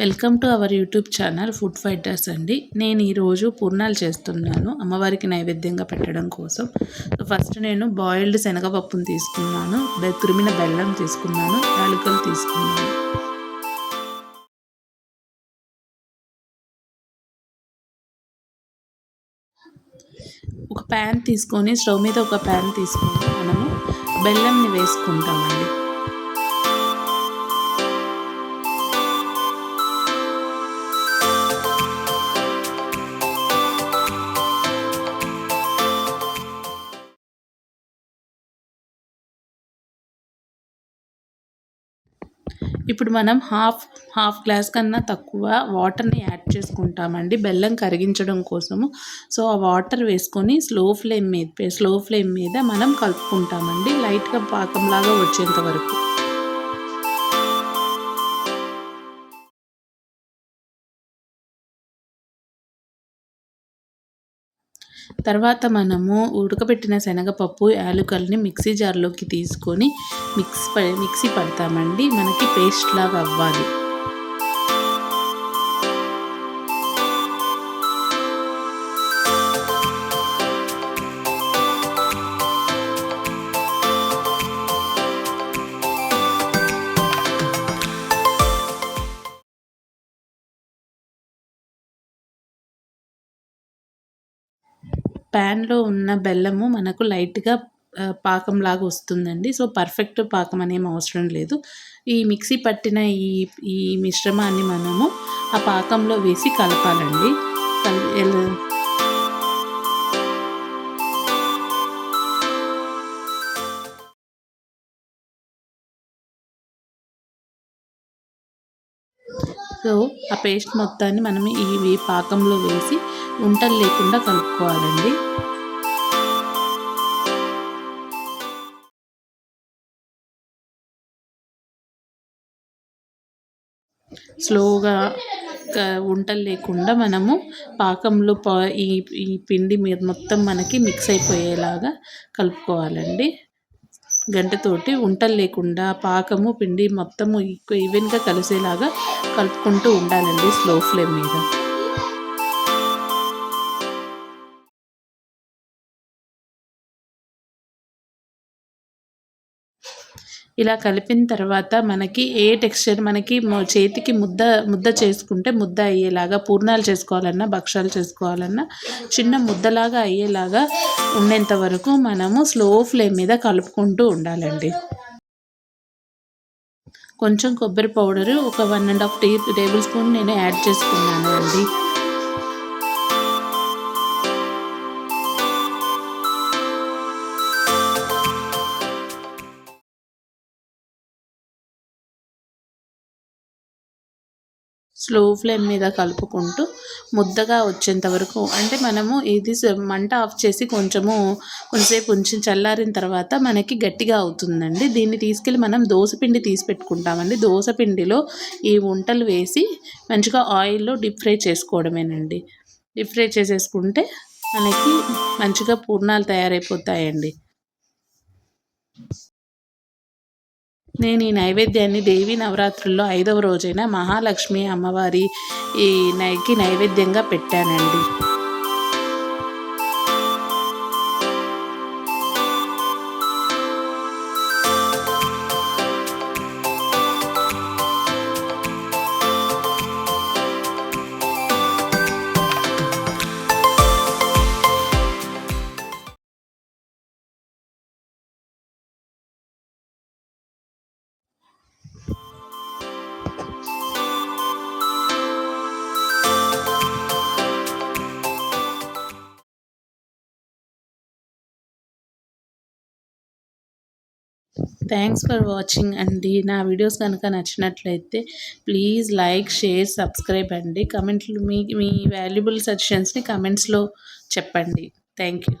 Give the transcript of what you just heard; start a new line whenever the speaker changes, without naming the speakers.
Welcome to our YouTube channel food fighters అండి. నేను ఈరోజు పూర్ణాలు చేస్తున్నాను. అమ్మవారికి నైవేద్యంగా పెట్టడం కోసం. సో ఫస్ట్ నేను బాయిల్డ్ శనగపప్పును తీసుకున్నాను. తురిమిన బెల్లం తీసుకున్నాను. యాలకులు తీసుకున్నాను. ఒక ప్యాన్ తీసుకొని స్టవ్ మీద ఒక ప్యాన్ తీసుకొని మనము బెల్లంని వేసుకుంటామండి. ఇప్పుడు మనం హాఫ్ హాఫ్ గ్లాస్ కన్నా తక్కువ వాటర్ని యాడ్ చేసుకుంటామండి. బెల్లం కరిగించడం కోసము. సో ఆ వాటర్ వేసుకొని స్లో ఫ్లేమ్ మీద స్లో ఫ్లేమ్ మీద మనం కలుపుకుంటామండి. లైట్గా పాకంలాగా వచ్చేంత వరకు. తర్వాత మనము ఉడకబెట్టిన శనగపప్పు యాలుకల్ని మిక్సీ జార్లోకి తీసుకొని మిక్స్ మిక్సీ పడతామండి. మనకి పేస్ట్ లాగా అవ్వాలి. ప్యాన్లో ఉన్న బెల్లము మనకు లైట్గా పాకంలాగా వస్తుందండి. సో పర్ఫెక్ట్ పాకం అనేం అవసరం లేదు. ఈ మిక్సీ పట్టిన ఈ ఈ మిశ్రమాన్ని మనము ఆ పాకంలో వేసి కలపాలండి. సో ఆ పేస్ట్ మొత్తాన్ని మనం ఈ పాకంలో వేసి ఉంటలు లేకుండా కలుపుకోవాలండి. స్లోగా ఉంటలు లేకుండా మనము పాకంలో పా ఈ ఈ పిండి మీద మొత్తం మనకి మిక్స్ అయిపోయేలాగా కలుపుకోవాలండి. గంటతోటి ఉంటలు లేకుండా పాకము పిండి మొత్తము ఈవెన్గా కలిసేలాగా కలుపుకుంటూ ఉండాలండి స్లో ఫ్లేమ్ మీద. ఇలా కలిపిన తర్వాత మనకి ఏ టెక్స్చర్ మనకి చేతికి ముద్ద ముద్ద చేసుకుంటే ముద్ద అయ్యేలాగా పూర్ణాలు చేసుకోవాలన్నా భక్షాలు చేసుకోవాలన్నా చిన్న ముద్దలాగా అయ్యేలాగా ఉండేంత వరకు మనము స్లో ఫ్లేమ్ మీద కలుపుకుంటూ ఉండాలండి. కొంచెం కొబ్బరి పౌడరు ఒక one and half tea tablespoon నేను యాడ్ చేసుకున్నాను అండి స్లో ఫ్లేమ్ మీద కలుపుకుంటూ ముద్దగా వచ్చేంత వరకు అంటే మనము ఇది మంట ఆఫ్ చేసి కొంచెము కొంచెంసేపు ఉంచి చల్లారిన తర్వాత మనకి గట్టిగా అవుతుందండి. దీన్ని తీసుకెళ్ళి మనం దోశపిండి తీసి పెట్టుకుంటామండి. దోశపిండిలో ఈ వంటలు వేసి మంచిగా ఆయిల్లో డీప్ ఫ్రై చేసుకోవడమేనండి. డీప్ ఫ్రై చేసేసుకుంటే మనకి మంచిగా పూర్ణాలు తయారైపోతాయండి. నేను ఈ నైవేద్యాన్ని దేవీ నవరాత్రుల్లో ఐదవ రోజైన మహాలక్ష్మి అమ్మవారి ఈ నైకి నైవేద్యంగా పెట్టానండి. థ్యాంక్స్ ఫర్ వాచింగ్ అండి నా వీడియోస్ కనుక నచ్చినట్లయితే ప్లీజ్ లైక్ షేర్ సబ్స్క్రైబ్ అండి. కమెంట్లు మీ మీ వాల్యుబుల్ సజెషన్స్ని కమెంట్స్లో చెప్పండి. Thank you